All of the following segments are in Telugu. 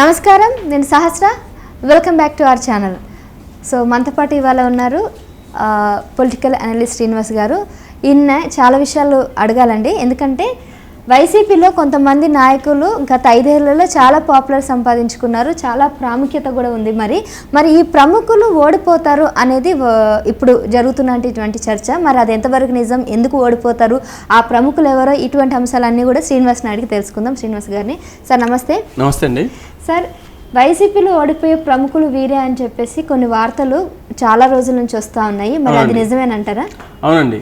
నమస్కారం నేను Sahasra. Welcome back to our channel so మనతో పాటు ఇవాళ ఉన్నారు పొలిటికల్ అనలిస్ట్ శ్రీనివాస్ గారు. ఈయన చాలా విషయాలు అడగాలండి. ఎందుకంటే వైసీపీలో కొంతమంది నాయకులు గత ఐదేళ్ళలో చాలా పాపులర్ సంపాదించుకున్నారు చాలా ప్రాముఖ్యత కూడా ఉంది మరి. మరి ఈ ప్రముఖులు ఓడిపోతారు అనేది ఇప్పుడు జరుగుతున్నటువంటి చర్చ. మరి అది ఎంతవరకు నిజం? ఎందుకు ఓడిపోతారు? ఆ ప్రముఖులు ఎవరో? ఇటువంటి అంశాలన్నీ కూడా శ్రీనివాస్ని అడిగి తెలుసుకుందాం. శ్రీనివాస్ గారిని. సార్ నమస్తే. నమస్తే అండి. సార్ వైసీపీలో ఓడిపోయే ప్రముఖులు వీరే అని చెప్పేసి కొన్ని వార్తలు చాలా రోజుల నుంచి వస్తూ ఉన్నాయి. మరి అది నిజమేనంటారా? అవునండి.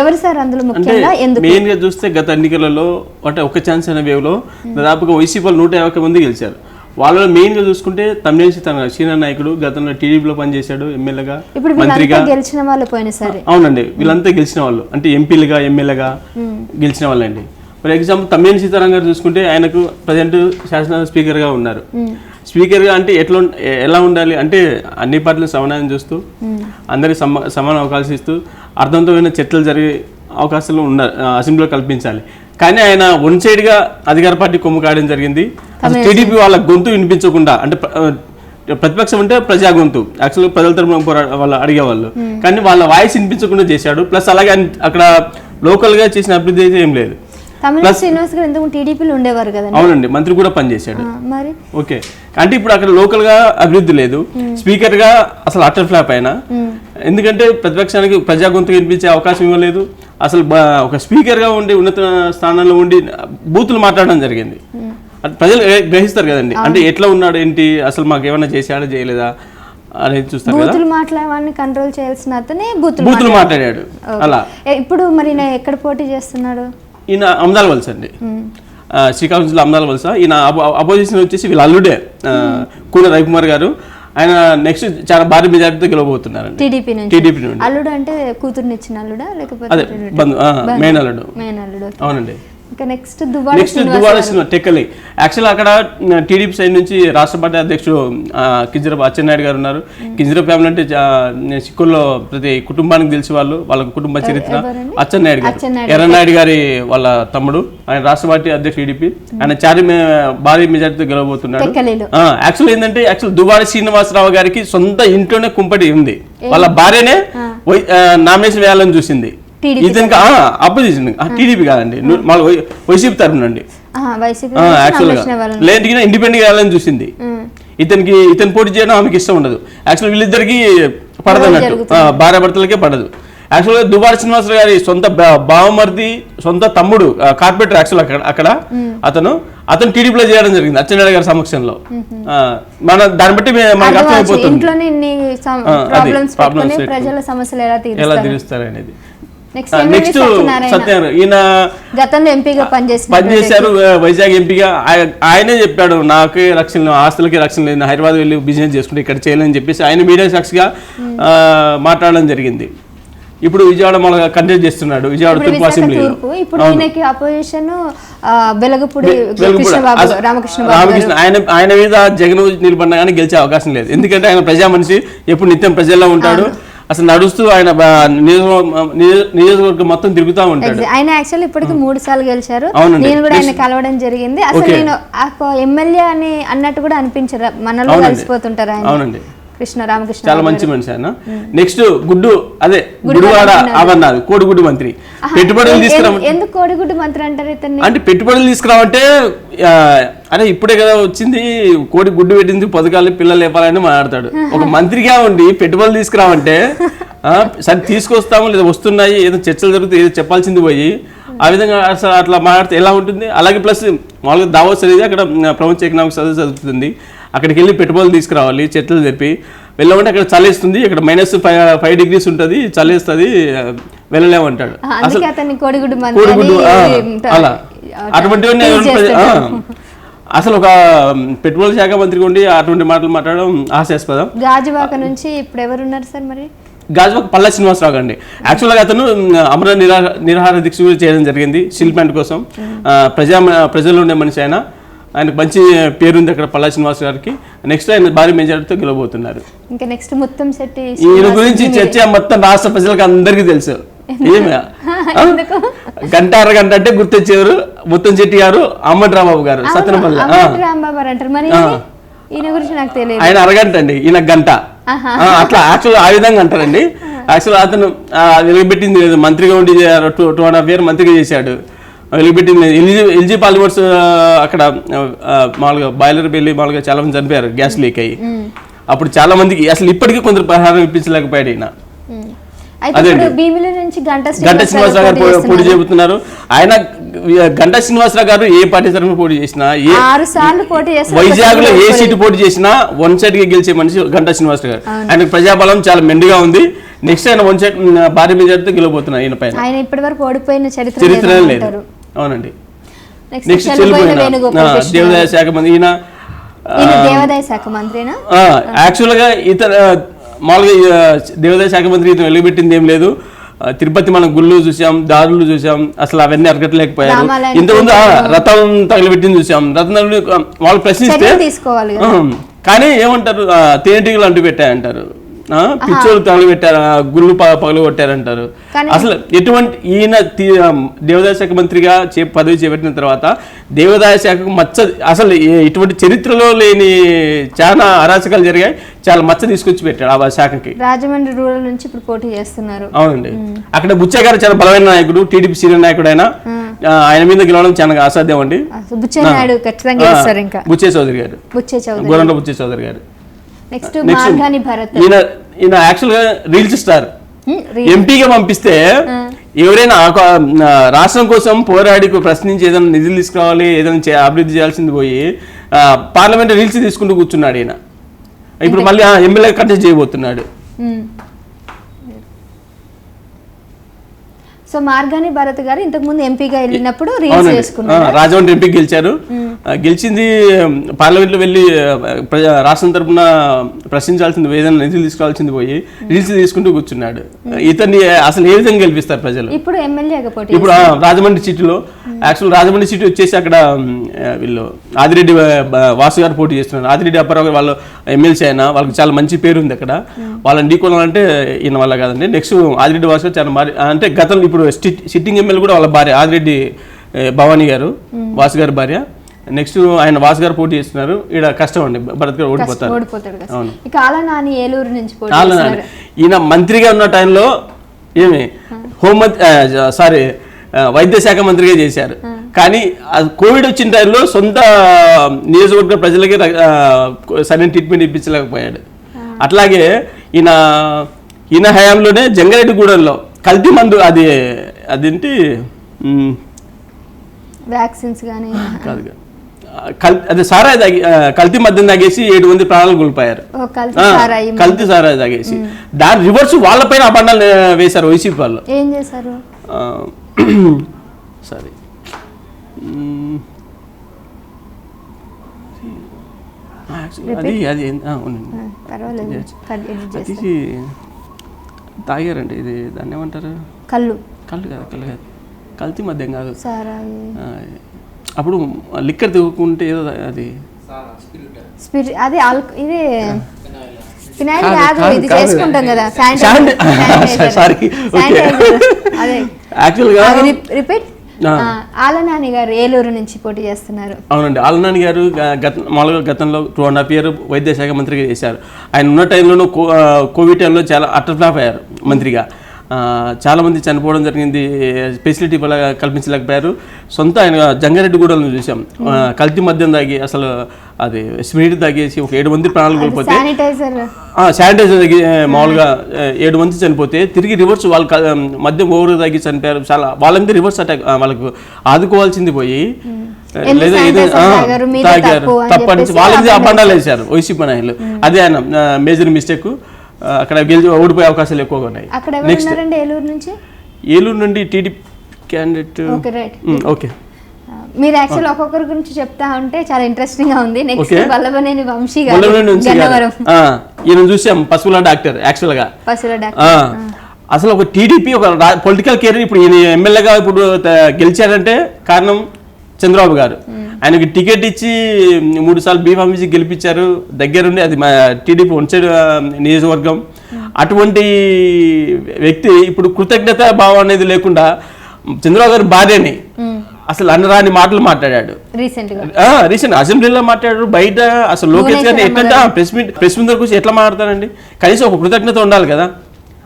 ఎవరు సార్ అందులో ముఖ్యంగా? ఎందుకు? మెయిన్గా చూస్తే గత ఎన్నికలలో అంటే ఒక ఛాన్స్ అనే వేవ్లో దాదాపుగా వైసీపీ వాళ్ళు నూట యాభై మంది గెలిచారు. వాళ్ళలో మెయిన్గా చూసుకుంటే తమిళ సీనియర్ నాయకుడు గతంలో టీడీపీలో పనిచేశాడు ఎమ్మెల్యేగా ఇప్పుడు మంత్రిగా. గెలిచిన వాళ్ళు పోయిన సరే అవునండి. వీళ్ళంతా గెలిచిన వాళ్ళు. అంటే ఎంపీలుగా ఎమ్మెల్యేగా గెలిచిన వాళ్ళండి. ఫర్ ఎగ్జాంపుల్ తమ్మినేని సీతారాం గారు చూసుకుంటే ఆయనకు ప్రజెంట్ శాసన స్పీకర్గా ఉన్నారు. స్పీకర్గా అంటే ఎట్లా ఎలా ఉండాలి అంటే అన్ని పార్టీలు సమానం చూస్తూ అందరికి సమ సమాన అవకాశం ఇస్తూ అర్థవంతమైన చర్చలు జరిగే అవకాశాలు ఉన్న అసెంబ్లీలో కల్పించాలి. కానీ ఆయన వన్ సైడ్గా అధికార పార్టీ కొమ్ము కాయడం జరిగింది. అసలు టీడీపీ వాళ్ళ గొంతు వినిపించకుండా అంటే ప్రతిపక్షం అంటే ప్రజా గొంతు. యాక్చువల్గా ప్రజల తరపున పోరా వాళ్ళు అడిగేవాళ్ళు. కానీ వాళ్ళ వాయిస్ వినిపించకుండా చేశాడు. ప్లస్ అలాగే అక్కడ లోకల్గా చేసిన అభివృద్ధి అయితే ఏం లేదు. తమిళ శ్రీనివాస్ గారు టీడీపీలో ఉండేవారు కదండి. అవునండి మంత్రి కూడా పనిచేశాడు. మరి? ఓకే. అంటే ఇప్పుడు అక్కడ లోకల్గా అభివృద్ధి లేదు. స్పీకర్గా అసలు అటర్ ఫ్లాప్ అయినా. ఎందుకంటే ప్రతిపక్షానికి ప్రజా గొంతు వినిపించే అవకాశం ఇవ్వలేదు. అసలు ఒక స్పీకర్గా ఉండి ఉన్నత స్థానంలో ఉండి బూతులు మాట్లాడడం జరిగింది. ప్రజలు గ్ర- గ్రహిస్తారు కదండి. అంటే ఎట్లా ఉన్నాడు ఏంటి అసలు మాకు ఏమైనా చేశాడా చేయలేదా అనేది చూస్తారు కదా? బూతులు మాట్లాడేవాడిని కంట్రోల్ చేయాల్సిన అతనే బూతులు బూతులు మాట్లాడాడు. అలా. ఇప్పుడు మరి ఎక్కడ పోటీ చేస్తున్నాడు? ఈయన అమదాల వలస అండి. శ్రీకాకుళం జిల్లా అమదాల వలస. ఈయన అపో- అపోజిషన్ వచ్చేసి వీళ్ళ అల్లుడే కూన రవికుమార్ గారు. ఆయన నెక్స్ట్ చాలా భారీ మెజార్టీతో గెలవబోతున్నారండి. టీడీపీ టీడీపీ నుండి. అల్లుడు అంటే ఇచ్చిన అల్లుడా లేకపోతే అదే మెయిన్ అల్లుడు. అవునండి. Next Duvvada cinema Tekkali. Actual అక్కడ టీడీపీ సైడ్ నుంచి రాష్ట్ర పార్టీ అధ్యక్షుడు కింజరపు అచ్చెన్నాయుడు గారు ఉన్నారు. కింజరపు ఫ్యామిలీ అంటే సిక్కుల్లో ప్రతి కుటుంబానికి తెలిసి వాళ్ళు వాళ్ళ కుటుంబ చరిత్ర? అచ్చెన్నాయుడు గారు. ఎర్రనాయుడు గారి వాళ్ళ తమ్ముడు. ఆయన రాష్ట్ర పార్టీ అధ్యక్షుడు టీడీపీ. ఆయన చారి భారీ మెజార్టీతో గెలవబోతున్నాడు. యాక్చువల్ ఏంటంటే యాక్చువల్ దువ్వాడ శ్రీనివాసరావు గారికి సొంత ఇంట్లోనే కుంపటి ఉంది. వాళ్ళ భార్యనే నామినేషన్ వేయాలని చూసింది. ఇతనికి అపోజిషన్ టీడీపీ కాదండి. మళ్ళీ వైసీపీ తరఫు నుండి ఆహా, వైసీపీ యాక్చువల్గా. నామినేషన్ వాళ్ళని. లేదంటే ఇండిపెండెంట్ వేయాలని చూసింది. ఇతనికి ఇతను పోటీ చేయడం ఆమెకి ఇష్టం ఉండదు. యాక్చువల్ వీళ్ళిద్దరికి పడదు అన్నట్టు. భార్య భర్తలకే పడదు. యాక్చువల్గా దుబార శ్రీనివాసరావు గారి సొంత బావమరిది సొంత తమ్ముడు కార్పొరేటర్ యాక్చువల్ అక్కడ అక్కడ. అతను అతను టీడీపీలో చేయడం జరిగింది అచ్చెన్నాయుడు గారి సమక్షంలో. మన దాన్ని బట్టి మనకు. అర్థమైపోతుంది. ఎలా తీరుస్తారు? అనేది నెక్స్ట్ నెక్స్ట్ సత్యనారాయణ. ఈయన గతంలో ఎంపీగా పనిచేసిన పనిచేశారు వైజాగ్ ఎంపీగా. ఆయ- ఆయనే చెప్పాడు నాకే రక్షణ ఆస్తులకి రక్షణ లేదు హైదరాబాద్ వెళ్ళి బిజినెస్ చేసుకుంటే ఇక్కడ చేయలేని చెప్పేసి ఆయన మీడియా సాక్షిగా మాట్లాడడం జరిగింది. ఇప్పుడు విజయవాడ మన కంటెస్ట్ చేస్తున్నాడు విజయవాడ తూర్పు తూర్పు ఇప్పుడు ఈయనకి అపోజిషన్ వెలగపూడి రామకృష్ణ ఆయన ఆయన మీద జగన్ నిలబడినా కానీ గెలిచే అవకాశం లేదు. ఎందుకంటే ఆయన ప్రజా మనిషి ఎప్పుడు నిత్యం ప్రజల్లో ఉంటాడు. అసలు నడుస్తూ ఆయన నియోజకవర్గం నియోజ- నియోజకవర్గం మొత్తం తిరుగుతూ ఉంటాడు. ఆయన యాక్చువల్లీ ఇప్పటికి మూడు సార్లు గెలిచారు. నేను కూడా ఆయన కలవడం జరిగింది. అసలు. నేను ఎమ్మెల్యే అని అన్నట్టు కూడా అనిపించరు. మనలో. కలిసిపోతుంటారు ఆయన. అవునండి. చాలా మంచి మనిషి ఆయన. నెక్స్ట్ గుడ్డు అదే గుడివాడ అమర్నాథ్ కోడిగుడ్డు మంత్రి. పెట్టుబడులు తీసుకురా ఎందు- ఎందుకు కోడిగుడ్డు మంత్రి అంటారు ఇతన్ని? అంటే పెట్టుబడులు తీసుకురావంటే అరే ఇప్పుడే కదా వచ్చింది కోడి గుడ్డు పెట్టింది పథకాలు పిల్లలు లేపాలని మాట్లాడతాడు. ఒక మంత్రిగా ఉండి పెట్టుబడులు తీసుకురావంటే సరే తీసుకొస్తాము లేదా వస్తున్నాయి ఏదో చర్చలు జరుగుతాయి ఏదో చెప్పాల్సింది పోయి ఆ విధంగా అసలు అట్లా మాట్లాడితే ఎలా ఉంటుంది? అలాగే ప్లస్ మామూలుగా దావోస్ అనేది అక్కడ ప్రపంచ ఎకనామిక్ సదస్సు జరుగుతుంది. అక్కడికి వెళ్ళి పెట్టుబడులు తీసుకురావాలి చర్చలు చెప్పి వెళ్ళమంటే అక్కడ చలేస్తుంది ఇక్కడ మైనస్ ఫైవ్ ఫైవ్ డిగ్రీస్ ఉంటుంది చలేస్తుంది వెళ్ళలేమంటాడు కోడిగుడ్డు అలా. అటువంటివన్నీ. అసలు ఒక పెట్రోల్ శాఖ మంత్రి ఉండి అటువంటి మాటలు మాట్లాడడం హాస్యాస్పదం. గాజువాక నుంచి ఇప్పుడు ఎవరున్నారు సార్ మరి? గాజువాక పల్ల శ్రీనివాసరావు అండి. యాక్చువల్గా అతను అమర నిరాహార నిరాహార దీక్ష కూడా చేయడం జరిగింది శిల్పాంట్ కోసం. ప్రజా ప్రజల్లో ఉండే మనిషి ఆయన. ఆయనకు మంచి పేరుంది అక్కడ పల్లా శ్రీనివాస్ గారికి. నెక్స్ట్ ఆయన భారీ మెజారిటీతో గెలవబోతున్నారు. ఇంకా నెక్స్ట్ ముత్తం శెట్టి ఈయన గురించి చర్చ మొత్తం రాష్ట్ర ప్రజలకు అందరికీ తెలుసు. ఏమి? గంట అరగంట అంటే గుర్తొచ్చేవారు ముత్తం చెట్టి గారు అమ్మటి రాంబాబు గారు సత్యనపల్లి. ఆ. అమ్మటి రాంబాబు అంటారు. మరి ఆ. ఈయన గురించి నాకు తెలియదు. ఆయన అరగంట అండి ఈయన గంట. అట్లా యాక్చువల్ ఆ విధంగా అంటారండి. యాక్చువల్ అతను ఆ, వెలుగుబెట్టింది లేదు. మంత్రిగా ఉండి two two and half year మంత్రిగా చేశాడు. వెలుగుబెట్టింది లేదు. ఎల్జీ ఎల్జీ పాలిమర్స్ అక్కడ మామూలుగా బాయిలర్ వెళ్ళి మామూలుగా చాలా మంది చనిపోయారు గ్యాస్ లీక్ అయ్యి. అప్పుడు చాలా మందికి అసలు ఇప్పటికీ కొందరు పరిహారం ఇప్పించలేకపోయాడు ఈయన. గంట శ్రీనివాసరావు గారు పోటీ. చెబుతున్నారు ఆయన గంట శ్రీనివాసరావు గారు ఏ పార్టీ తరఫున పోటీ చేసినా ఏ వైజాగ్లో ఏ సీటు పోటీ చేసినా వన్ సైడ్గా గెలిచే మనిషి గంటా శ్రీనివాసరావు గారు. ఆయన ప్రజాబలం చాలా మెండుగా ఉంది. నెక్స్ట్ ఆయన వన్ సైడ్ భారీ మెజార్టీతో గెలవబోతున్నారు ఈయన పైన. ఆయన ఇప్పటి వరకు ఓడిపోయిన చరిత్ర లేదు. అవునండి. నెక్స్ట్ చెల్లిపోయిన. దేవాదాయ శాఖ మంత్రి ఈయన దేవాదాయ శాఖ మంత్రినా? యాక్చువల్గా ఇతర మామూలుగా దేవాదాయ శాఖ మంత్రి ఇతను వెలుగుపెట్టింది ఏం లేదు. తిరుపతి మనం గుళ్ళు చూసాం దారులు చూసాం అసలు అవన్నీ అరగట్లేకపోయారు ఇంతకుముందు రథం తగిలిపెట్టింది చూసాం. రథం వాళ్ళు ప్రశ్నిస్తే కానీ ఏమంటారు తేనెటీగలు అంటూ పెట్టాయంటారు పిచ్చోళ్ళు తగలు పెట్టారు గుళ్ళు పగలు కొట్టారంటారు అసలు ఎటువంటి ఈయన దేవాదాయ శాఖ మంత్రిగా చే పదవి చేపట్టిన తర్వాత దేవాదాయ శాఖకు మచ్చ అసలు ఇటువంటి చరిత్రలో లేని చాలా అరాచకాలు జరిగాయి చాలా మచ్చ తీసుకొచ్చి పెట్టాడు ఆ శాఖకి. రాజమండ్రి రూరల్ నుంచి ఇప్పుడు పోటీ చేస్తున్నారు. అవునండి. అక్కడ బుచ్చయ్య గారు చాలా బలమైన నాయకుడు టీడీపీ సీనియర్ నాయకుడు ఆయన ఆయన మీద గెలవడం చాలా అసాధ్యం అండి. బుచ్చే నాయుడు ఖచ్చితంగా చేస్తారు ఇంకా. బుచ్చయ్య చౌదరి గారు. బుచ్చే చౌదరి. గోరంట్ల బుచ్చయ్య చౌదరి గారు. నెక్స్ట్ మార్గాని భరత్ ఈయన ఈయన యాక్చువల్గా రీల్స్ స్టార్ ఎంపీగా పంపిస్తే ఎవరైనా కా- ఆ, రాష్ట్రం కోసం పోరాడి ప్రశ్నించి ఏదైనా నిధులు తీసుకురావాలి ఏదైనా అభివృద్ధి చేయాల్సింది పోయి పార్లమెంట్ రీల్స్ తీసుకుంటూ కూర్చున్నాడు ఈయన. ఇప్పుడు మళ్ళీ ఎమ్మెల్యే కంటెస్ట్ చేయబోతున్నాడు. సో మార్గాని భరత్ గారు ఇంతకు ముందు ఎంపీగా వెళ్ళినప్పుడు రీల్స్ చేసుకున్నారు రాజమండ్రి ఎంపీ గెలిచారు. ఆ, గెలిచింది పార్లమెంట్లో వెళ్ళి రాష్ట్రం తరపున ప్రశ్నించాల్సింది ఏదైనా నిధులు తీసుకోవాల్సింది పోయి రీల్స్ తీసుకుంటూ కూర్చున్నాడు. ఇతన్ని అసలు ఏ విధంగా గెలిపిస్తారు ప్రజలు? ఇప్పుడు ఇప్పుడు రాజమండ్రి సీటులో యాక్చువల్ రాజమండ్రి సీటు వచ్చేసి అక్కడ వీళ్ళు ఆదిరెడ్డి వాసు గారు పోటీ చేస్తున్నారు. ఆదిరెడ్డి అప్పారావు వాళ్ళు ఎమ్మెల్సీ అయినా వాళ్ళకి చాలా మంచి పేరు ఉంది అక్కడ. వాళ్ళని ఢీకొనాలంటే ఈయన వల్ల కాదండి. నెక్స్ట్ ఆదిరెడ్డి వాసు గారు చాలా మారి అంటే గతంలో ఇప్పుడు సిట్- సిట్టింగ్ ఎమ్మెల్యే కూడా వాళ్ళ భార్య ఆదిరెడ్డి భవానీ గారు వాసు గారి భార్య. నెక్స్ట్ ఆయన వాసు గారు పోటీ చేస్తున్నారు. ఇక్కడ కష్టం అండి భరత్ గారు ఓడిపోతారు. అవును. ఇక ఆలా నాని ఏలూరు నుంచి చేస్తున్నారు. ఈయన మంత్రిగా ఉన్న టైంలో ఏమి హోంమంత్రి సారీ వైద్య శాఖ మంత్రిగా చేశారు. కానీ కోవిడ్ వచ్చిన టైంలో సొంత నియోజకవర్గ ప్రజలకి సరైన ట్రీట్మెంట్ ఇప్పించలేకపోయాడు. అట్లాగే ఈయన ఈయన హయాంలోనే జంగారెడ్డిగూడెంలో కల్తీ మందు అది అదేంటి వ్యాక్సిన్స్ కానీ కాదు. కల్ అదే సారాయి తాగి కల్తీ మద్యం తాగేసి ఏడు మంది ప్రాణాలు కోల్పోయారు. కల్తీ సారాయి తాగేసి. దాని రివర్స్ వాళ్ళపైన అబండాలు వేశారు వైసీపీ వాళ్ళు. ఏం చేశారు? సరే. అది అది తాగారండి ఇది దాన్ని ఏమంటారు? కళ్ళు. కళ్ళు కాదు కళ్ళు కాదు. కల్తీ మద్యం కాదు. అప్పుడు లిక్కర్ తివ్వుకుంటే ఏదో అది. స్పిరి అది ఇది ఫినాయిల్ కాదు, ఇది. చేసుకుంటాం కదా సారీ. అదే. యాక్చువల్గా రిపీట్. ఆ. ఆలనాని గారు ఏలూరు నుంచి పోటీ చేస్తున్నారు. అవునండి. ఆలనాని గారు గ- గత మామూలుగా గతంలో టూ అండ్ హాఫ్ ఇయర్ వైద్య శాఖ మంత్రిగా చేశారు. ఆయన ఉన్న టైంలోనూ కోవిడ్ టైంలో చాలా అటర్ ఫ్లాప్ అయ్యారు మంత్రిగా. ఆ, చాలా మంది చనిపోవడం జరిగింది. ఫెసిలిటీ వల్ల కల్పించలేకపోయారు. సొంత ఆయన జంగారెడ్డిగూడెలను చూసాం. కల్తీ మద్యం తాగి అసలు అది స్పీడ్ తాగేసి ఒక ఏడు మంది ప్రాణాలు కోల్పోతే శానిటైజర్. తగ్గి మామూలుగా ఏడు మంది చనిపోతే తిరిగి రివర్స్ వాళ్ళు మద్యం ఓవర్ తగ్గి చనిపోయారు. చాలా వాళ్ళ మీద రివర్స్ అటాక్ వాళ్ళకు ఆదుకోవాల్సింది పోయి లేదా ఏదో తాగారు? మీదే తాగారు. తప్పు అని తప్పని చెప్పేసి వాళ్ళ మీద అబండాలు అబండాలు వేశారు. వైసీపీ నాయకులు. అదే ఆయన మేజర్ మిస్టేక్. అక్కడ గెలిచి ఓడిపోయే అవకాశాలు ఎక్కువగా ఉన్నాయి. ఉన్నారండి ఏలూరు నుంచి? ఏలూరు నుండి టీడీపీ క్యాండిడేట్ ఓకే మీరు యాక్చువల్ ఒక్కొక్కరి గురించి చెప్తా ఉంటే చాలా ఇంట్రెస్టింగ్గా ఉంది. నెక్స్ట్. వల్లభనేని వంశీ గారు ఈయన చూసాం పశువుల డాక్టర్ యాక్చువల్గా పశువుల ఆ, డాక్టర్ అసలు ఒక టీడీపీ ఒక పొలిటికల్ కెరీర్ ఇప్పుడు ఈయన ఎమ్మెల్యేగా ఇప్పుడు గెలిచాడంటే కారణం చంద్రబాబు గారు. ఆయనకి టికెట్ ఇచ్చి మూడు సార్లు బీఫామ్ ఇచ్చి గెలిపించారు. దగ్గరుండి అది మా టీడీపీ ఆ, నియోజకవర్గం. అటువంటి వ్యక్తి ఇప్పుడు కృతజ్ఞత భావం అనేది లేకుండా చంద్రబాబు గారి భార్యని అసలు అనరాని మాటలు మాట్లాడాడు. రీసెంట్ అసెంబ్లీలో మాట్లాడారు బయట అసలు లోకేష్ గారిని ఎట్లా ప్రెస్ మీట్ ప్రెస్ మీట్ వచ్చి ఎట్లా మాట్లాడతారండి? కనీసం ఒక కృతజ్ఞత ఉండాలి కదా.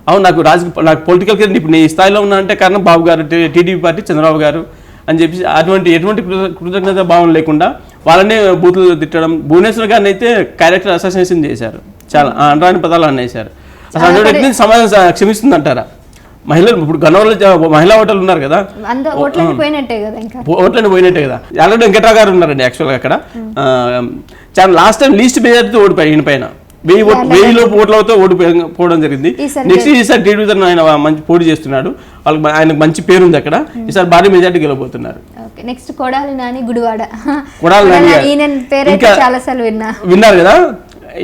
అవును నాకు రాజ నాకు పొలిటికల్ కెరీర్ ఇప్పుడు నేను ఈ స్థాయిలో ఉన్నా అంటే కారణం బాబు గారు టీడీపీ పార్టీ చంద్రబాబు గారు. అని చెప్పి అటువంటి ఎటువంటి కృత- కృతజ్ఞత భావం లేకుండా వాళ్ళనే బూతులు తిట్టడం భువనేశ్వర్ గారిని అయితే క్యారెక్టర్ అసోసియేషన్ చేశారు. చాలా అనరాని పదాలు అనేశారు అసలు వ్యక్తిని సమాజం స- క్షమిస్తుందంటారా? మహిళలు ఇప్పుడు గణవరంలో చ- మహిళా ఓటర్లు ఉన్నారు కదా. ఓట్లని పోయినట్టే కదా ఆల్రెడీ వెంకట్రావు గారు ఉన్నారండి యాక్చువల్గా అక్కడ. చాలా లాస్ట్ టైం లీస్ట్ మెజార్టీతో ఓడిపోయి ఈయన పైన. వెయ్యి ఓట్ వెయ్యి లోపు ఓట్లతో ఓడిపోయి పోవడం జరిగింది. నెక్స్ట్ ఈసారి టీడీ తరఫున ఆయన మంచి పోటీ చేస్తున్నాడు. వాళ్ళకి ఆయనకు మంచి పేరు ఉంది అక్కడ ఈసారి భారీ మెజార్టీ గెలవబోతున్నారు. Okay next Kodali Nani Gudivada. Kodali Nani విన్నా. విన్నారు కదా?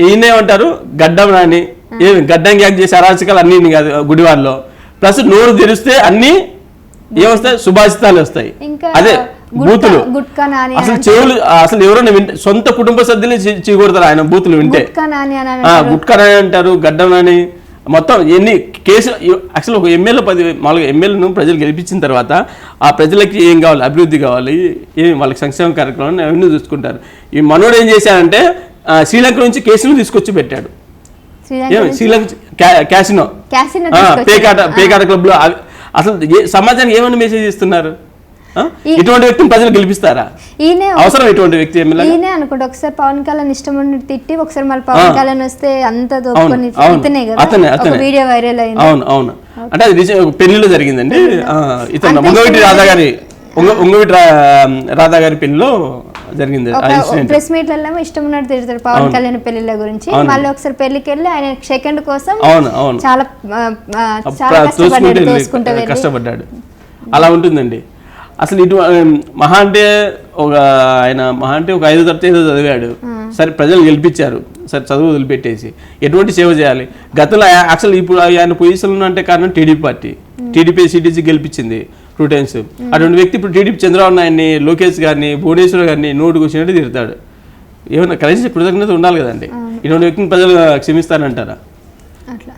ఈయన ఏమంటారు గడ్డం రాని ఏమి గడ్డం గ్యాగ్ చేసే అరాచకాలు అన్ని కాదు గుడివాడలో. ప్లస్ నోరు తెరిస్తే అన్ని ఏమొస్తాయి? సుభాషితాలు వస్తాయి. అదే బూతులు. నాని అసలు చెవులు అసలు ఎవరైనా వింటే సొంత కుటుంబ సభ్యులే చీకొడతారు ఆయన బూతులు వింటే? గుట్కా నాని అంటారు. గడ్డం రాని మొత్తం ఎన్ని కేసులు యాక్చువల్ ఒక ఎమ్మెల్యే పది మామూలుగా ఎమ్మెల్యేను ప్రజలు గెలిపించిన తర్వాత ఆ ప్రజలకి ఏం కావాలి అభివృద్ధి కావాలి ఏం వాళ్ళకి సంక్షేమ కార్యక్రమాన్ని అవన్నీ చూసుకుంటారు. ఈ మనోడు ఏం చేశాడంటే శ్రీలంక నుంచి కేసును తీసుకొచ్చి పెట్టాడు. శ్రీలంక క్యాసినో. పేకాట పేకాట క్లబ్లో అవి- అసలు సమాజానికి ఏమైనా మెసేజ్ ఇస్తున్నారు? ఇటువంటి వ్యక్తిని ప్రజలు గెలిపిస్తారా? ఈయనే అవసరం ఇటువంటి వ్యక్తి ఈయనే అనుకుంటా. ఒకసారి పవన్ కళ్యాణ్ ఇష్టం ఉన్నట్టు తిట్టి ఒకసారి మళ్ళీ పవన్ కళ్యాణ్ వస్తే అంత కదా. అతనే. వీడియో వైరల్ అయింది. అవును అవును. అంటే అది పెళ్ళిలో జరిగిందండి. ఇతను ఇష్టం రాధా గారి ఉంగ- ఉంగవీటి రాధా గారి పెళ్ళిలో జరిగింది ప్రెస్ మీట్లలో ఇష్టం ఉన్నట్టు తిడతారు పవన్ కళ్యాణ్ పెళ్ళిళ్ళ గురించి. మళ్ళీ ఒకసారి పెళ్ళికి వెళ్ళి ఆయన సెకండ్ కోసం అవును అవును. చాలా చాలా కష్టపడ్డాడు. అలా ఉంటుందండి. అసలు ఇటు మహా అంటే ఒక ఆయన మహా అంటే ఒక ఐదో తరగతి ఏదో చదివాడు. సరే ప్రజలు గెలిపించారు. సరే చదువు వదిలిపెట్టేసి. ఎటువంటి సేవ చేయాలి? గతంలో యాక్చువల్ ఇప్పుడు ఆయన పొజిషన్ అంటే కారణం టీడీపీ పార్టీ. టీడీపీ సిటీసీ గెలిపించింది టూ టైమ్స్ అటువంటి వ్యక్తి ఇప్పుడు టీడీపీ చంద్రబాబు నాయుడిని లోకేష్ గారిని భువనేశ్వర్ గారిని నోటుకు వచ్చినట్టు తిడతాడు. ఏమన్నా కనీసం కృతజ్ఞత ఉండాలి కదండి. ఇటువంటి వ్యక్తిని ప్రజలు క్షమిస్తారంటారా? అట్లా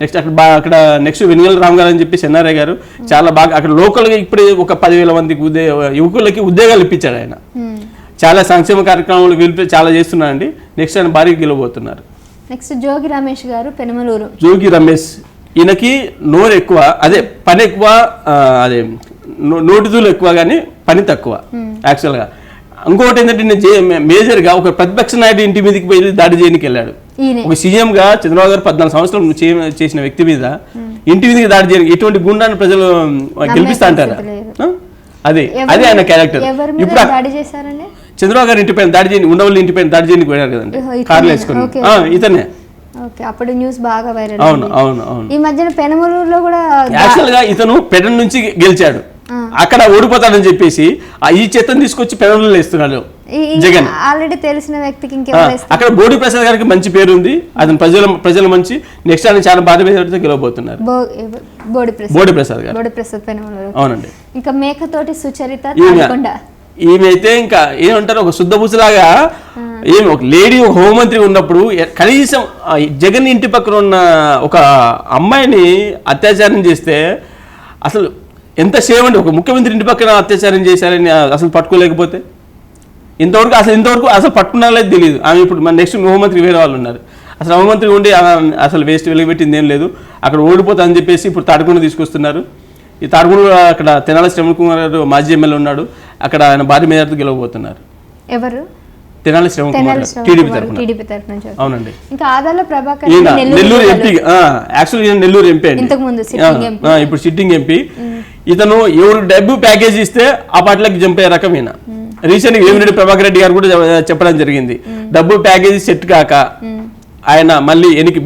నెక్స్ట్ అక్కడ బాగా అక్కడ నెక్స్ట్ వెనుగల రామ్ గారు అని చెప్పి ఎన్ఆర్ఐ గారు చాలా బాగా అక్కడ లోకల్గా ఇప్పుడే ఒక పదివేల మందికి ఉద్యోగ యువకులకి ఉద్యోగాలు ఇప్పించాడు ఆయన. చాలా సంక్షేమ కార్యక్రమాలు పిలిపి చాలా చేస్తున్నారండి. నెక్స్ట్ ఆయన భారీగా గెలవబోతున్నారు. నెక్స్ట్ జోగి రమేష్ గారు పెనుమలూరు. జోగి రమేష్ ఈయనకి నోరు ఎక్కువ అదే పని ఎక్కువ అదే నోటిదూలు ఎక్కువ కానీ పని తక్కువ యాక్చువల్గా ఇంకొకటి ఏంటంటే నేను జే- మేజర్గా ఒక ప్రతిపక్ష నాయుడు ఇంటి మీదకి పోయి దాడి చేయడానికి వెళ్ళాడు. ఒక సీఎం గా చంద్రబాబు గారు పద్నాలుగు సంవత్సరాలు చేసిన వ్యక్తి మీద ఇంటి మీదకి దాడి చేయడానికి ఎటువంటి గుండాన్ని ప్రజలు గెలిపిస్తా అంటారా? అదే అదే ఆయన క్యారెక్టర్ ఇప్పుడు చంద్రబాబు గారు ఇంటి పైన దాడి చేయని ఉండవల్లి ఇంటి పైన దాడి చేయడానికి పోయారు కదండి? కార్లు వేసుకొని. ఇతనే. అప్పుడు న్యూస్ బాగా వైరల్ అవును అవును అవును. ఈ మధ్యన పెనుమలూరులో కూడా యాక్చువల్గా ఇతను పెడన్ నుంచి గెలిచాడు. అక్కడ ఓడిపోతాడని చెప్పేసి ఆ ఈ చెత్తను తీసుకొచ్చి పెడన్లో వేస్తున్నాడు జగన్. ఆల్రెడీ తెలిసిన వ్యక్తికి అక్కడ బోడి ప్రసాద్ గారికి మంచి పేరు ఉంది. అతను ప్రజల ప్రజల మంచి. నెక్స్ట్ ఆయన చాలా భారీ మెజారిటీతో గెలవబోతున్నారు. బోడి ప్రసాద్. బోడి ప్రసాద్ గారు. బోడి ప్రసాద్ అవునండి. ఇంకా మేకతోటి సుచరిత ఈమె అయితే ఇంకా ఏమంటారు ఒక శుద్ధ పూసలాగా ఏమి ఒక లేడీ ఒక హోంమంత్రి ఉన్నప్పుడు కనీసం జగన్ ఇంటి పక్కన ఉన్న ఒక అమ్మాయిని అత్యాచారం చేస్తే అసలు ఎంత సేవ్ అండి? ఒక ముఖ్యమంత్రి ఇంటి పక్కన అత్యాచారం చేశారని అసలు పట్టుకోలేకపోతే? ఇంతవరకు అసలు ఇంతవరకు అసలు పట్టుకున్నాలేదు తెలియదు ఆమె ఇప్పుడు మన నెక్స్ట్ హోంమంత్రి వేరే వాళ్ళు ఉన్నారు. అసలు హోంమంత్రి ఉండి అసలు వేస్ట్ వెలిగిపెట్టింది ఏం లేదు. అక్కడ ఓడిపోతా అని చెప్పేసి ఇప్పుడు తాడకుండా తీసుకొస్తున్నారు. ఈ తాడకుండా అక్కడ తెనాల శ్రవణ్ కుమార్ గారు మాజీ ఎమ్మెల్యే ఉన్నాడు. అక్కడ ఆయన భారీ మేరకు గెలవబోతున్నారు. ఎవరు? తెనాలి శ్రవణ్ కుమార్ టీడీపీ తరఫున. అవునండి. ఇంకా ఆదాల ప్రభాకర్ నెల్లూరు ఎంపీ యాక్చువల్ ఈయన నెల్లూరు ఎంపీ అండి. ఇప్పుడు సిట్టింగ్ ఎంపీ. ఇతను ఎవరు డబ్బు ప్యాకేజ్ ఇస్తే ఆ పార్టీలకు జంప్ అయ్యే రకం ఈయన. రీసెంట్ వేమిరెడ్డి ప్రభాకర్ రెడ్డి గారు కూడా చెప్పడం జరిగింది. డబ్బు ప్యాకేజీ సెట్ కాక ఆయన మళ్ళీ ఎనికి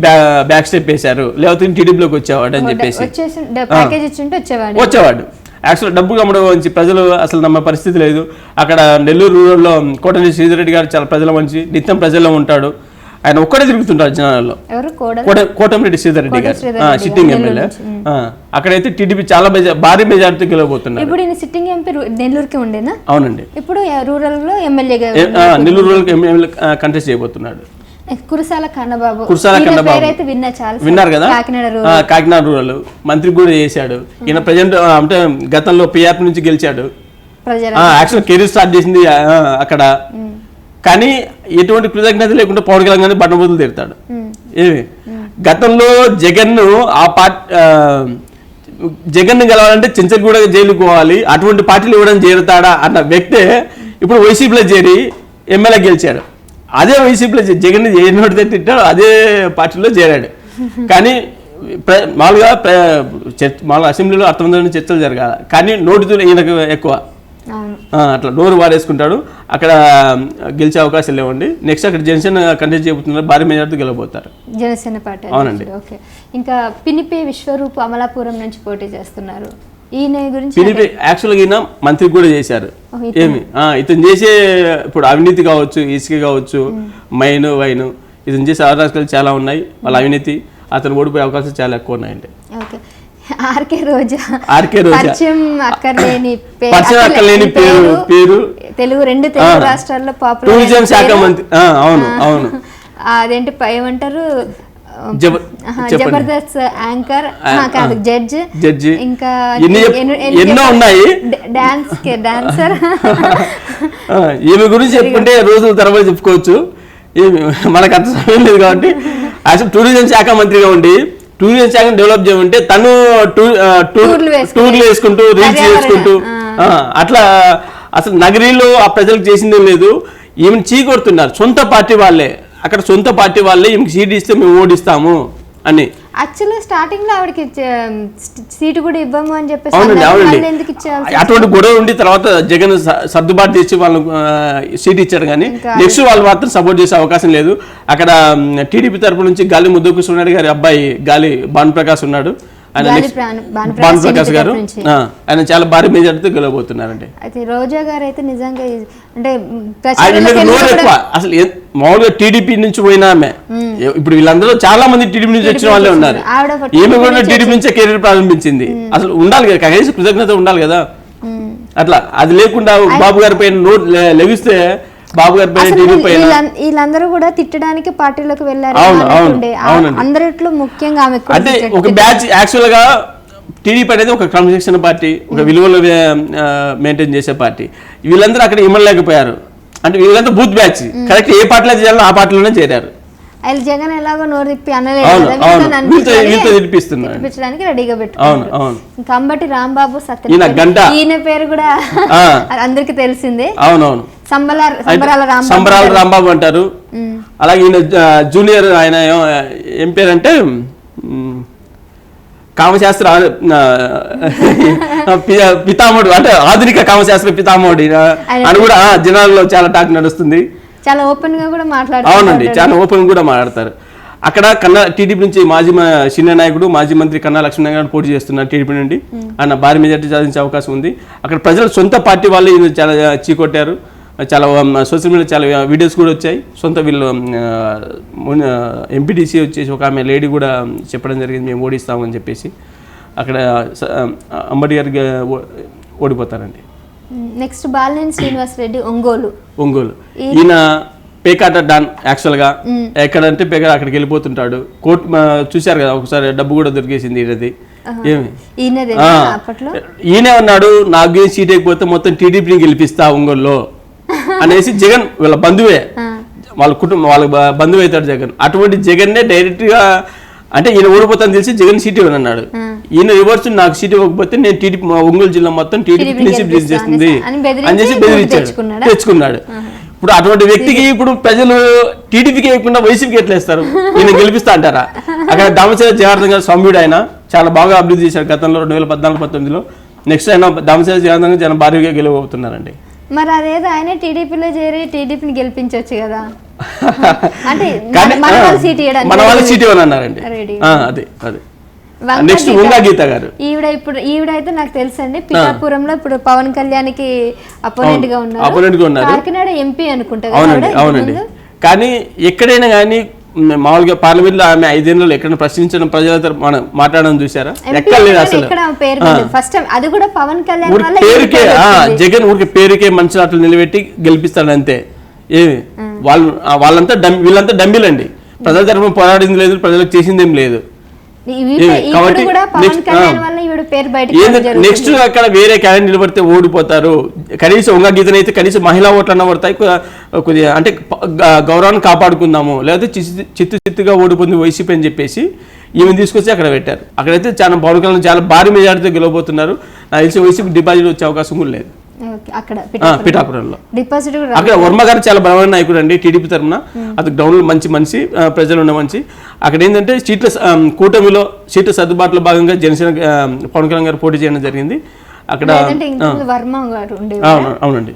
బ్యాక్ స్టెప్ వేశారు. లేకపోతే టీడీపీలోకి వచ్చేవాడు అని చెప్పేసి. వచ్చేవాడు. యాక్చువల్ డబ్బు కమ్మడం ప్రజలు అసలు నమ్మే పరిస్థితి లేదు. అక్కడ నెల్లూరు రూరల్లో కోటని శ్రీధర్ రెడ్డి గారు చాలా ప్రజల మంచి నిత్యం ప్రజల్లో ఉంటాడు. ఆయన ఒక్కడే తిరుగుతుంటాడు జనాల్లో. కోటమిరెడ్డి శ్రీధర్ రెడ్డి గారు. Sitting MLA. అక్కడైతే టీడీపీ చాలా భారీ మెజార్టీతో గెలవబోతున్నారు. ఇప్పుడు ఈయన సిట్టింగ్ ఎంపీ నెల్లూరుకి ఉండేనా? అవునండి. ఇప్పుడు రూరల్లో ఎమ్మెల్యేగా నెల్లూరు రూరల్ ఎమ్మెల్యే కంటెస్ట్ చేయబోతున్నాడు. కురసాల కన్నబాబు. కురసాల ఈయన కన్నబాబు. పేరైతే విన్నా చాలా విన్నారు కదా? కాకినాడ రూరల్. కాకినాడ రూరల్. మంత్రి కూడా చేశాడు. ఈయన ప్రజెంట్ అంటే గతంలో పిఆర్పి నుంచి గెలిచాడు. యాక్చువల్ కెరీర్ స్టార్ట్ చేసింది అక్కడ. కానీ ఎటువంటి కృతజ్ఞత లేకుండా పవన్ కళ్యాణ్ గారిని బండబూతులు తిడతాడు. ఏమి? గతంలో జగన్ ఆ పార్టీ జగన్ గెలవాలంటే చెంచల్గూడ జైలుకు పోవాలి అటువంటి పార్టీలు ఇవ్వడం చేరుతాడా అన్న వ్యక్తే ఇప్పుడు వైసీపీలో చేరి ఎమ్మెల్యే గెలిచాడు. అదే వైసీపీలో చే- జగన్ ఏ నోటితే తిట్టాడు అదే పార్టీలో చేరాడు. కానీ మామూలుగా చర్చ మామూలుగా అసెంబ్లీలో అర్థవంతమైన చర్చలు జరగాలి. కానీ నోటితో ఈయనకు ఎక్కువ. అట్లా నోరు వాడేసుకుంటాడు. అక్కడ గెలిచే అవకాశాలు లేవండి. నెక్స్ట్ అక్కడ జనసేన కంటెస్ట్ చేయబోతున్నారు భారీ మెజార్టీతో గెలవబోతారు. జనసేన పార్టీ అవునండి. ఓకే. ఇంకా పినిపే విశ్వరూప్ అమలాపురం నుంచి పోటీ చేస్తున్నారు. ఈయన గురించి పిలిపి యాక్చువల్గా ఈయన మంత్రి కూడా చేశారు. ఏమి? ఇతను చేసే ఇప్పుడు అవినీతి కావచ్చు ఇసుక కావచ్చు మైన్ వైన్ ఇతను చేసే అవకాశాలు చాలా ఉన్నాయి. వాళ్ళ అవినీతి అతను ఓడిపోయే అవకాశాలు చాలా ఎక్కువ ఉన్నాయండి. Okay. RK Roja RK Roja. పరిచయం అక్కర్లేని పరిచయం అక్కర్లేని పేరు- పేరు. తెలుగు రెండు తెలుగు. రాష్ట్రాల్లో పాపులర్ టూరిజం శాఖ మంత్రి అవును అవును అదేంటి ఏమంటారు. జబర్దస్త్ యాంకర్ కాదు. Judge judge. ఇంకా ఎన్ని ఉన్నాయి. డాన్స్ డాన్సర్ ఆ, ఈమె గురించి చెప్పుకుంటే రోజుల తరబడి చెప్పుకోవచ్చు మనకు అంత సమయం లేదు కాబట్టి అసలు టూరిజం శాఖ మంత్రిగా ఉండి టూరిజం శాఖను డెవలప్ చేయమంటే తను టూర్లు వేసుకుంటూ, రీల్స్ పర్యావరణ, చేసుకుంటూ అట్లా అసలు నగరీలో ఆ ప్రజలకు చేసిందేం లేదు. ఈమెను చీకొడుతున్నారు సొంత పార్టీ వాళ్ళే. అక్కడ సొంత పార్టీ వాళ్ళే ఈమెకి సీట్ ఇస్తే మేము ఓడిస్తాము అని. యాక్చువల్లీ స్టార్టింగ్లో ఆవిడకి సీటు కూడా ఇవ్వము అని చెప్పేసి అవునండి. అవునండి ఇచ్చారు? అటువంటి గొడవ ఉండి తర్వాత జగన్ సర్దుబాటు చేసి వాళ్ళకు ఆ, సీట్ ఇచ్చాడు కానీ నెక్స్ట్ వాళ్ళు మాత్రం సపోర్ట్ చేసే అవకాశం లేదు. అక్కడ టీడీపీ తరపు నుంచి గాలి ముద్దుకృష్ణనాయుడు గారి అబ్బాయి గాలి భానుప్రకాష్ ఉన్నాడు. ఆయన భానుప్రకాష్ గారు? చాలా భారీ మెజార్టీతో గెలవబోతున్నారండి. అయితే రోజా గారు అయితే నిజంగా అంటే అసలు మామూలుగా టీడీపీ నుంచి పోయిన ఆమె. ఇప్పుడు వీళ్ళందరూ చాలా మంది టీడీపీ నుంచి వచ్చిన వాళ్ళే ఉన్నారు. ఈమె కూడా టీడీపీ నుంచే కెరీర్ ప్రారంభించింది. అసలు ఉండాలి కదా కనీసం కృతజ్ఞత ఉండాలి కదా. అట్లా అది లేకుండా బాబు గారి పైన నోట్ లెగిస్తే బాబు గారి వీళ్ళందరూ కూడా తిట్టడానికి పార్టీలోకి వెళ్ళారు. అందరిట్లో ముఖ్యంగా ఆమె అంటే. ఒక బ్యాచ్ యాక్చువల్గా టీడీపీ అనేది ఒక క్రమశిక్షణ పార్టీ ఒక విలువలు మెయింటైన్ చేసే పార్టీ. వీళ్ళందరూ అక్కడ ఇమ్మలేకపోయారు. అంటే వీళ్ళంతా బూత్ బ్యాచ్. కరెక్ట్ ఏ పార్టీలో చేయాలో ఆ పార్టీలోనే చేరారు. ఆయన జగన్ ఎలాగో నోరు తిప్పి అనలేదు రెడీగా పెట్టుకున్నారు అంబటి రాంబాబు గంట. ఈయన పేరు కూడా. అందరికి తెలిసిందే. అవునవును. సంబరాల సంబరాల రాంబాబు అంటారు. అలాగే ఈయన జూనియర్ ఆయన ఏం- పేరంటే కామశాస్త్ర పితామహుడు అంటే ఆధునిక కామశాస్త్ర పితామహుడు అని కూడా జనాల్లో చాలా టాక్ నడుస్తుంది. చాలా ఓపెన్గా కూడా అవునండి మాట్లాడుతున్నారు చాలా ఓపెన్ కూడా మాట్లాడతారు. అక్కడ కన్నా టీడీపీ నుంచి మాజీ మ- సీనియర్ నాయకుడు మాజీ మంత్రి కన్నా లక్ష్మణ్ గారు పోటీ చేస్తున్నారు టీడీపీ నుండి. ఆయన భారీ మెజార్టీ సాధించే అవకాశం ఉంది. అక్కడ ప్రజలు సొంత పార్టీ వాళ్ళు చాలా చీకొట్టారు. చాలా సోషల్ మీడియా చాలా వీడియోస్ కూడా వచ్చాయి. సొంత వీళ్ళు ఎంపీటీసీ వచ్చేసి ఒక ఆమె లేడీ కూడా చెప్పడం జరిగింది మేము ఓడిస్తామని చెప్పేసి. అక్కడ అంబటి గారికి ఓడిపోతారండి. నెక్స్ట్ బాలినేని శ్రీనివాస్ రెడ్డి ఒంగోలు. ఒంగోలు. ఈయన పేకాట డాన్ యాక్చువల్గా ఎక్కడంటే పేకాట అక్కడికి వెళ్ళిపోతుంటాడు. కోర్టు చూశారు కదా ఒకసారి డబ్బు కూడా దొరికేసింది ఈయనది. ఏమి? ఈయనే ఉన్నాడు నాకు గేమ్ సీట్ అయిపోతే మొత్తం టీడీపీని గెలిపిస్తా ఒంగోలులో. అనేసి జగన్ వీళ్ళ బంధువే. వాళ్ళ కుటుంబం వాళ్ళ బంధువు అవుతాడు జగన్. అటువంటి జగన్నే డైరెక్ట్గా అంటే ఈయన ఓడిపోతాను తెలిసి జగన్ సీట్ ఇవ్వను అన్నాడు ఈయన రివర్స్ నాకు సీట్ ఇవ్వకపోతే నేను టీడీపీ మా ఒంగోలు జిల్లా మొత్తం టీడీపీ స్వీప్ గెలిపిస్తా చేస్తుంది అని చేసి ఓటు బెదిరించాడు. తెచ్చుకున్నాడా? ఇప్పుడు అటువంటి వ్యక్తికి ఇప్పుడు ప్రజలు టీడీపీకి వేయకుండా వైసీపీకి ఎట్లా ఇస్తారు ఈయన గెలిపిస్తా అంటారా? అక్కడ దామశేర జనార్దన్ గారు సౌమ్యుడు ఆయన చాలా బాగా అభివృద్ధి చేశారు గతంలో రెండు వేల పద్నాలుగు పంతొమ్మిదిలో నెక్స్ట్ ఆయన దామశేర జనార్దన్ గారు జనం భారీగా గెలవబోతున్నారండి. మరి అదేదో ఆయనే టీడీపీలో చేరి టీడీపీని గెలిపించవచ్చు కదా. అంటే మన వాళ్ళ సీట్ ఇవ్వడానికి మన వాళ్ళ సీట్ ఇవ్వని అన్నారండి రెడీ ఆ, అదే అదే. నెక్స్ట్. ఉంగా గీత గారు. ఈవిడ ఇప్పుడు ఈవిడ అయితే నాకు తెలుసండి. పిఠాపురంలో ఇప్పుడు పవన్ కళ్యాణ్కి అపోనెంట్గా ఉన్నారు. opponent గా ఉన్నారు. కాకినాడ ఎంపీ అనుకుంటా అవునండి అవునండి? కానీ ఎక్కడైనా కానీ మామూలుగా పార్లమెంట్లో ఆమె ఐదేళ్ళలో ఎక్కడ ప్రశ్నించడం ప్రజల తరపు మనం మాట్లాడడం చూసారా ఎక్కడ లేదు అసలు. ఫస్ట్ అది కూడా పవన్ కళ్యాణ్ పేరుకే. జగన్ ఊరికి పేరుకే మనుషులు అట్లా నిలబెట్టి గెలిపిస్తాడు అంతే ఏమి వాళ్ళు వాళ్ళంతా డమ్ వీళ్ళంతా డంబీలండి ప్రజల తరఫున పోరాడింది లేదు ప్రజలకు చేసింది ఏం లేదు. నెక్స్ట్ అక్కడ వేరే క్యాండిడేట్ నిలబడితే ఓడిపోతారు. కనీసం ఉంగ గీతనైతే అయితే కనీసం మహిళా ఓట్లు అన్న పడతాయి కొద్దిగా అంటే గౌరవాన్ని కాపాడుకుందాము. లేకపోతే చిత్తు చిత్తు చిత్తుగా ఓడిపోయింది వైసీపీ అని చెప్పేసి ఈమెను తీసుకొచ్చి అక్కడ పెట్టారు. అక్కడైతే చాలా పవన్ కళ్యాణ్ చాలా భారీ మెజార్టీతో గెలవబోతున్నారు. నాకు తెలిసి వైసీపీ డిపాజిట్ వచ్చే అవకాశం కూడా లేదు. అక్కడ. పిఠాపురంలో. డిపాజిట్ కూడా అక్కడ వర్మ గారు చాలా బలమైన నాయకుడు అండి టీడీపీ తరఫున అది గ్రౌండ్లో మంచి మనిషి ప్రజలు ఉన్న మనిషి. అక్కడ ఏంటంటే సీట్ల కూటమిలో సీట్ల సర్దుబాటులో భాగంగా జనసేన పవన్ కళ్యాణ్ గారు పోటీ చేయడం జరిగింది. అక్కడ వర్మ గారు అవునండి.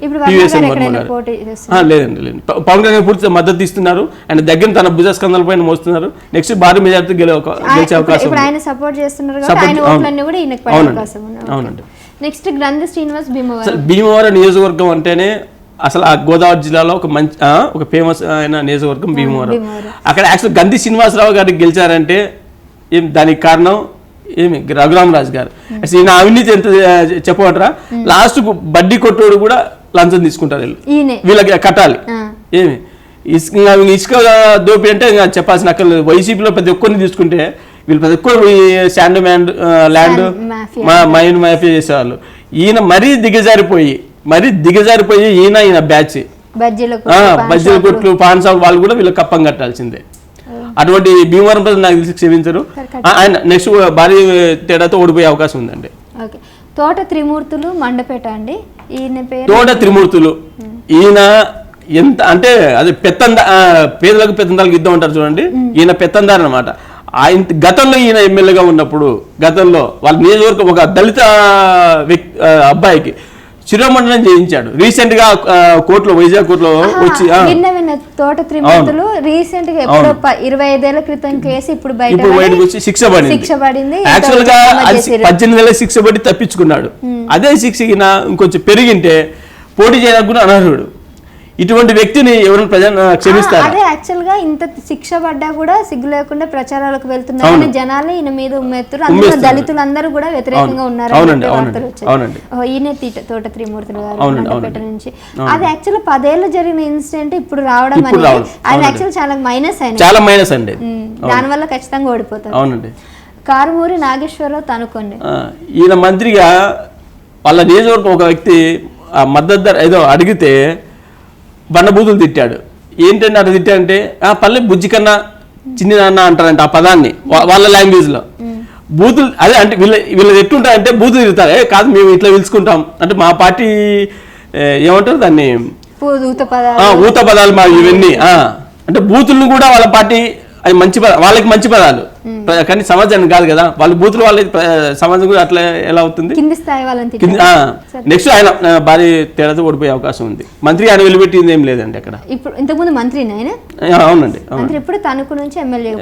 లేదండి లేదు పవన్ కళ్యాణ్ గారు పూర్తి మద్దతు ఇస్తున్నారు. ఆయన దగ్గర తన భుజస్కంధాల పైన మోస్తున్నారు. నెక్స్ట్ భారీ మెజార్టీ గెలిచే అవకాశం అవునండి. నెక్స్ట్ గ్రంథ శ్రీనివాస్ భీమవరం. అసలు భీమవరం నియోజకవర్గం అంటేనే అసలు ఆ గోదావరి జిల్లాలో ఒక మంచి ఆ, ఒక ఫేమస్ అయిన నియోజకవర్గం భీమవరం. అక్కడ యాక్చువల్ గంధి శ్రీనివాసరావు గారికి గెలిచారంటే ఏం దానికి కారణం? ఏమి? రఘురామ్ రాజు గారు అసలు ఈయన అవినీతి ఎంత ఆ, చెప్పమంటారా? లాస్ట్ బడ్డీ కొట్టోడు కూడా లంచం తీసుకుంటారు వీళ్ళు. ఈయనే. వీళ్ళకి కట్టాలి. ఆ. ఏమి? ఇసుక ఇంకా ఇసుక దోపి అంటే ఇంకా చెప్పాల్సిన అక్కర్లేదు వైసీపీలో ప్రతి ఒక్కరిని తీసుకుంటే వీళ్ళు ప్రతి ఒక్కరు శాండ్ మ్యాండ్ ల్యాండ్. మా మైండ్ మాఫియా చేసేవాళ్ళు. ఈయన మరీ దిగజారిపోయి మరీ దిగజారిపోయి ఈయన ఈయన బ్యాచ్. బజ్జీల కొట్లు పాన్ షాప్ వాళ్ళు కూడా వీళ్ళకి కప్పం కట్టాల్సిందే. అటువంటి భీమవరం ప్రజలు నాకు తెలిసి క్షమించరు. ఆయన నెక్స్ట్ భారీ తేడాతో ఓడిపోయే అవకాశం ఉందండి. తోట త్రిమూర్తులు మండపేట అండి. ఈయన పేరు? తోట త్రిమూర్తులు. ఈయన ఎంత అంటే అది పెత్తంద ఆ, పేదలకు పెత్తందాలకు యుద్ధం అంటారు చూడండి. ఈయన పెత్తందారు అనమాట ఆయన గతంలో ఈయన ఎమ్మెల్యేగా ఉన్నప్పుడు గతంలో వాళ్ళ నియోజకవర్గం ఒక దళిత వ్యక్తి అబ్బాయికి శిరోమండలం చేయించాడు. రీసెంట్గా కోర్టులో వైజాగ్ కోర్టులో వచ్చి తోట త్రిమూర్తులు రీసెంట్గా ఎప్పుడో ఇరవై ఐదేళ్ళ క్రితం కేసు ఇప్పుడు బయట బయటకు వచ్చి శిక్ష పడింది. శిక్ష పడింది యాక్చువల్గా అది. పద్దెనిమిది నెలల శిక్ష పడి తప్పించుకున్నాడు. అదే శిక్ష ఇంకొంచెం పెరిగింటే పోటీ చేయడానికి కూడా అనర్హుడు. ఇటువంటి వ్యక్తిని ఎవరైనా ప్రజలు క్షమిస్తారు? అదే యాక్చువల్గా ఇంత శిక్ష పడ్డా కూడా సిగ్గు లేకుండా ప్రచారాలకు వెళ్తున్నారు జనాలు ఈయన మీద ఉమ్మెత్తురు. అందులో ఉమ్మేస్తున్నారు. దళితులందరూ కూడా వ్యతిరేకంగా. ఉన్నారు ఈయనే తీట తోట త్రిమూర్తులు గారు నుంచి. అది యాక్చువల్ పదేళ్ళు జరిగిన ఇన్సిడెంట్ ఇప్పుడు రావడం అనేది అది. యాక్చువల్ చాలా మైనస్ అయిన చాలా మైనస్ అండి. దానివల్ల ఖచ్చితంగా ఓడిపోతారు. అవునండి. కారుమూరి నాగేశ్వరరావు తనుకోండి. ఈయన మంత్రిగా వాళ్ళ నియోజకవర్గం ఒక వ్యక్తి ఆ మద్దతు ఏదో అడిగితే బండబూతులు తిట్టాడు. ఏంటంటే అట్లా తిట్టాడంటే ఆ పల్లె బుజ్జి కన్నా చిన్ని నాన్న అంటారంట ఆ పదాన్ని వాళ్ళ లాంగ్వేజ్లో. బూతులు అదే అంటే వీళ్ళ వీళ్ళది ఎట్లుంటారంటే బూతులు తిడతారు. ఏ కాదు మేము ఇట్లా పిలుచుకుంటాం. అంటే మా పార్టీ ఏమంటారు దాన్ని? పదాలు. ఊత పదాలు మా ఇవన్నీ ఆ, అంటే బూతులను కూడా వాళ్ళ పార్టీ అది మంచి పద వాళ్ళకి మంచి పదాలు. కానీ సమాజానికి కాదు కదా. వాళ్ళ బూతులు వాళ్ళ సమాజం కూడా అట్లా ఎలా అవుతుంది? నెక్స్ట్ ఆయన భారీ తేడాతో ఓడిపోయే అవకాశం ఉంది. మంత్రి ఆయన వెలిపెట్టింది ఏం లేదండి అక్కడ. ఇప్పుడు ఇంతకుముందు ఆ, అవునండి అవును మంత్రి ఇప్పుడు తణుకు నుంచి ఎమ్మెల్యే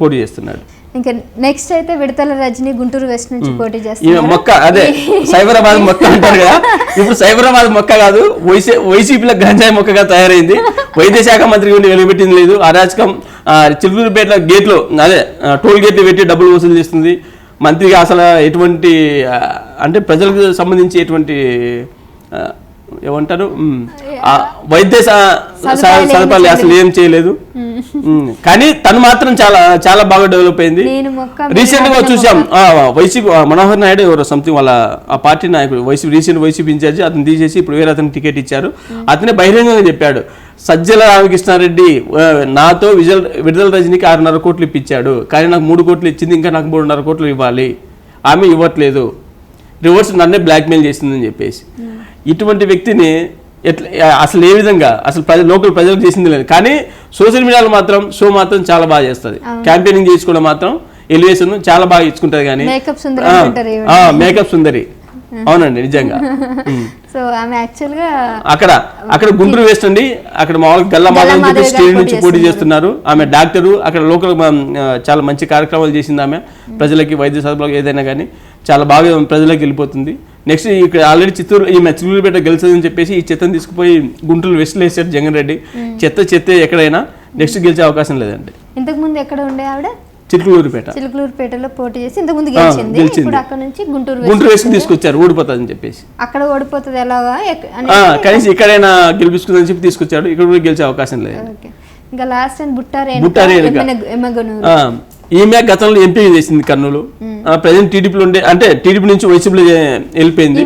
పోటీ చేస్తున్నాడు. ఇంకా నెక్స్ట్ అయితే విడతల రజని గుంటూరు వెస్ట్ నుంచి పోటీ ఈమె చేస్తున్నారు. మొక్క అదే సైబరాబాద్ మొక్క అంటారు కదా. ఇప్పుడు సైబరాబాద్ మొక్క కాదు వైసీ వైసీపీలో గంజాయి మొక్కగా తయారైంది. వైద్య శాఖ మంత్రి ఉండి వెలువెట్టింది లేదు. అరాచకం చిలుకూరుపేట గేట్లు అదే టోల్ గేట్లు పెట్టి డబ్బులు వసూలు చేస్తుంది. మంత్రిగా అసలు ఎటువంటి అంటే ప్రజలకు సంబంధించి ఎటువంటి ఏమంటారు? వైద్య సదుపాయాలు అసలు ఏం చేయలేదు. కానీ తను మాత్రం చాలా చాలా బాగా డెవలప్ అయింది. రీసెంట్గా చూసాం. వైసీపీ మనోహర్ నాయుడు ఎవరో సంథింగ్ వాళ్ళ ఆ పార్టీ నాయకుడు వైసీపీ రీసెంట్ వైసీపీ ఇన్ఛార్జి అతను తీసేసి ఇప్పుడు వేరే అతను టికెట్ ఇచ్చారు. అతనే బహిరంగంగా చెప్పాడు సజ్జల రామకృష్ణారెడ్డి నాతో విజల్ విడుదల రజనీకి ఆరున్నర కోట్లు ఇప్పించాడు. కానీ నాకు మూడు కోట్లు ఇచ్చింది ఇంకా నాకు మూడున్నర కోట్లు ఇవ్వాలి. ఆమె ఇవ్వట్లేదు. రివర్స్ నన్నే బ్లాక్మెయిల్ చేసిందని చెప్పేసి. ఇటువంటి వ్యక్తిని ఎట్లా అసలు ఏ విధంగా? అసలు ప్రజ లోకల్ ప్రజలకు చేసింది లేదు. కానీ సోషల్ మీడియాలో మాత్రం షో మాత్రం చాలా బాగా చేస్తుంది. క్యాంపెయినింగ్ చేసుకోవడం మాత్రం ఎలివేషన్ చాలా బాగా ఇచ్చుకుంటది కానీ మేకప్ సుందరి అవునండి నిజంగా. సో ఆమె యాక్చువల్గా అక్కడ అక్కడ గుంటూరు వేస్ట్ అండి. అక్కడ మామూలుగా గల్లా మాధవ్ చెప్పి గారు నుంచి పోటీ పోటీ చేస్తున్నారు. ఆమె డాక్టరు అక్కడ లోకల్ చాలా మంచి కార్యక్రమాలు చేసింది ఆమె. ప్రజలకి వైద్య సదుపాయాలు ఏదైనా కానీ చాలా బాగా ప్రజలకు వెళ్ళిపోతుంది. నెక్స్ట్ ఇక్కడ ఆల్రెడీ చిత్తూరు ఈ చిత్తూరుపేట గెలిచిందని చెప్పేసి ఈ చెత్తను తీసుకుపోయి గుంటూరు వెస్ట్లో వేసాడు జగన్ రెడ్డి. చెత్త చెత్త ఎక్కడైనా నెక్స్ట్ గెలిచే అవకాశం లేదండి. ఇంతకు ముందు ఎక్కడ ఉండే ఆవిడ? చిలుకలూరుపేట. చిలుకలూరుపేటలో పోటీ చేసి ఇంతకు ముందు గెలిచింది. ఇప్పుడు అక్కడ నుంచి గుంటూరు గుంటూరు వేసుకుని తీసుకొచ్చారు ఊడిపోతుందని చెప్పేసి. అక్కడ ఓడిపోతుంది ఎలాగా? కనీసం ఇక్కడైనా గెలిపించుకుందని చెప్పి తీసుకొచ్చాడు. ఇక్కడ కూడా గెలిచే అవకాశం లేదు. ఇంకా లాస్ట్ అండ్ బుట్టారే బుట్ట రేణుక. ఎమ్మగనూరు. ఆ, ఈమె గతంలో ఎంపీ చేసింది కర్నూలు. ప్రజెంట్ టీడీపీలో ఉండే అంటే టీడీపీ నుంచి వైసీపీలో వెళ్ళిపోయింది.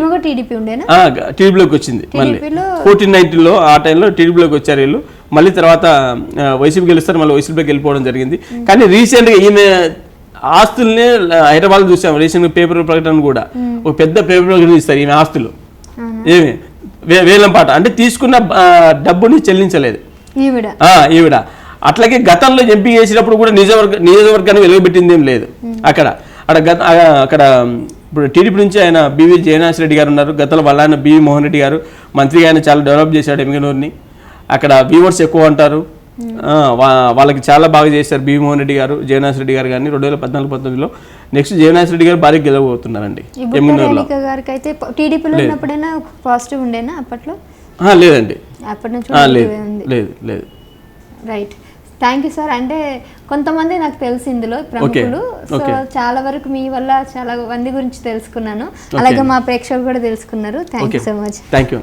టీడీపీలోకి వచ్చింది మళ్ళీ. ఫోర్టీన్ నైన్టీన్లో ఆ టైంలో టీడీపీలోకి వచ్చారు వీళ్ళు. మళ్ళీ తర్వాత వైసీపీ గెలుస్తారు మళ్ళీ వైసీపీలోకి వెళ్ళిపోవడం జరిగింది. కానీ రీసెంట్గా ఈమె ఆస్తుల్ని హైదరాబాద్ చూసాం రీసెంట్ పేపర్ ప్రకటన కూడా. ఒక పెద్ద పేపర్ ప్రకటన ఇస్తారు ఈమె ఆస్తులు. ఏమి? వేలం పాట. అంటే తీసుకున్న డబ్బుని చెల్లించలేదు. ఈవిడ. అట్లాగే గతంలో ఎంపీ చేసినప్పుడు కూడా నియోజకవర్గ నియోజకవర్గాన్ని వెలువబెట్టింది ఏం లేదు. అక్కడ అక్కడ గత అక్కడ ఇప్పుడు టీడీపీ నుంచి ఆయన బివి జయనాథ్ రెడ్డి గారు ఉన్నారు. గతంలో వాళ్ళ ఆయన బివి మోహన్ రెడ్డి గారు మంత్రిగా ఆయన చాలా డెవలప్ చేశాడు ఎమ్మిగనూరుని. అక్కడ వ్యూవర్స్ ఎక్కువ అంటారు. వా- వాళ్ళకి చాలా బాగా చేశారు బివి మోహన్ రెడ్డి గారు జయనాథ్ రెడ్డి గారు కానీ రెండు వేల పద్నాలుగు పంతొమ్మిదిలో నెక్స్ట్ జయనాథ్ రెడ్డి గారు భారీ గెలవబోతున్నారండి టీడీపీలో ఉన్నప్పుడైనా పాజిటివ్ ఉండేనా అప్పట్లో? లేదండి. లేదు. లేదు లేదు. Right thank you sir. అంటే కొంతమంది నాకు తెలుసు ఇందులో ప్రముఖులు. సో. చాలా వరకు మీ వల్ల చాలా మంది గురించి తెలుసుకున్నాను. అలాగే మా ప్రేక్షకులు కూడా తెలుసుకున్నారు. Thank you so much. Thank you